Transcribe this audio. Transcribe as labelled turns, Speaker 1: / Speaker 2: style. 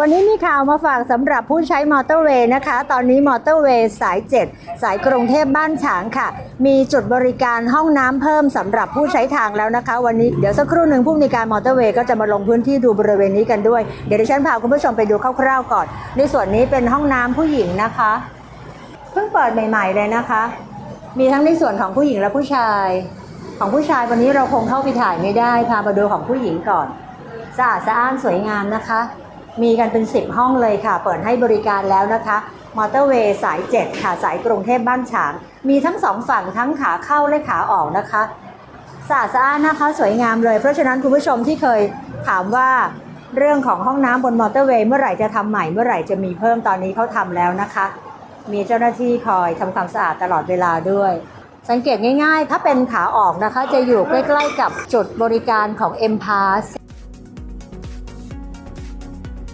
Speaker 1: วันนี้มีข่าวมาฝากสำหรับผู้ใช้มอเตอร์เวย์นะคะ ตอนนี้มอเตอร์เวย์สาย 7 สายกรุงเทพบ้านฉางค่ะ มีจุดบริการห้องน้ำเพิ่มสำหรับผู้ใช้ทางแล้วนะคะ วันนี้เดี๋ยวสักครู่หนึ่งผู้มีการมอเตอร์เวย์ก็จะมาลงพื้นที่ดูบริเวณนี้กันด้วย เดี๋ยวดิฉันพาคุณผู้ชมไปดูคร่าวๆก่อน ในส่วนนี้เป็นห้องน้ำผู้หญิงนะคะ เพิ่งเปิดใหม่ ๆ เลยนะคะ มีทั้งในส่วนของผู้หญิงและผู้ชาย ของผู้ชายวันนี้เราคงเข้าไปถ่ายไม่ได้ พามาดูของผู้หญิงก่อนสะอาดสะอ้านสวยงามนะคะ มีกันเป็น 10 ห้องเลยค่ะ เปิดให้บริการแล้วนะคะ มอเตอร์เวย์สาย 7 ค่ะ สายกรุงเทพบ้านฉาง มีทั้งสองฝั่งทั้งขาเข้าและขาออกนะคะสะอาดสะอ้านนะคะสวยงามเลย เพราะฉะนั้นคุณผู้ชมที่เคยถามว่าเรื่องของห้องน้ำบนมอเตอร์เวย์เมื่อไหร่จะทำใหม่เมื่อไหร่จะมีเพิ่มตอนนี้เขาทำแล้วนะคะ มีเจ้าหน้าที่คอยทำความสะอาดตลอดเวลาด้วย สังเกตง่ายๆ ถ้าเป็นขาออกนะคะ จะอยู่ใกล้ๆกับจุดบริการของ M Pass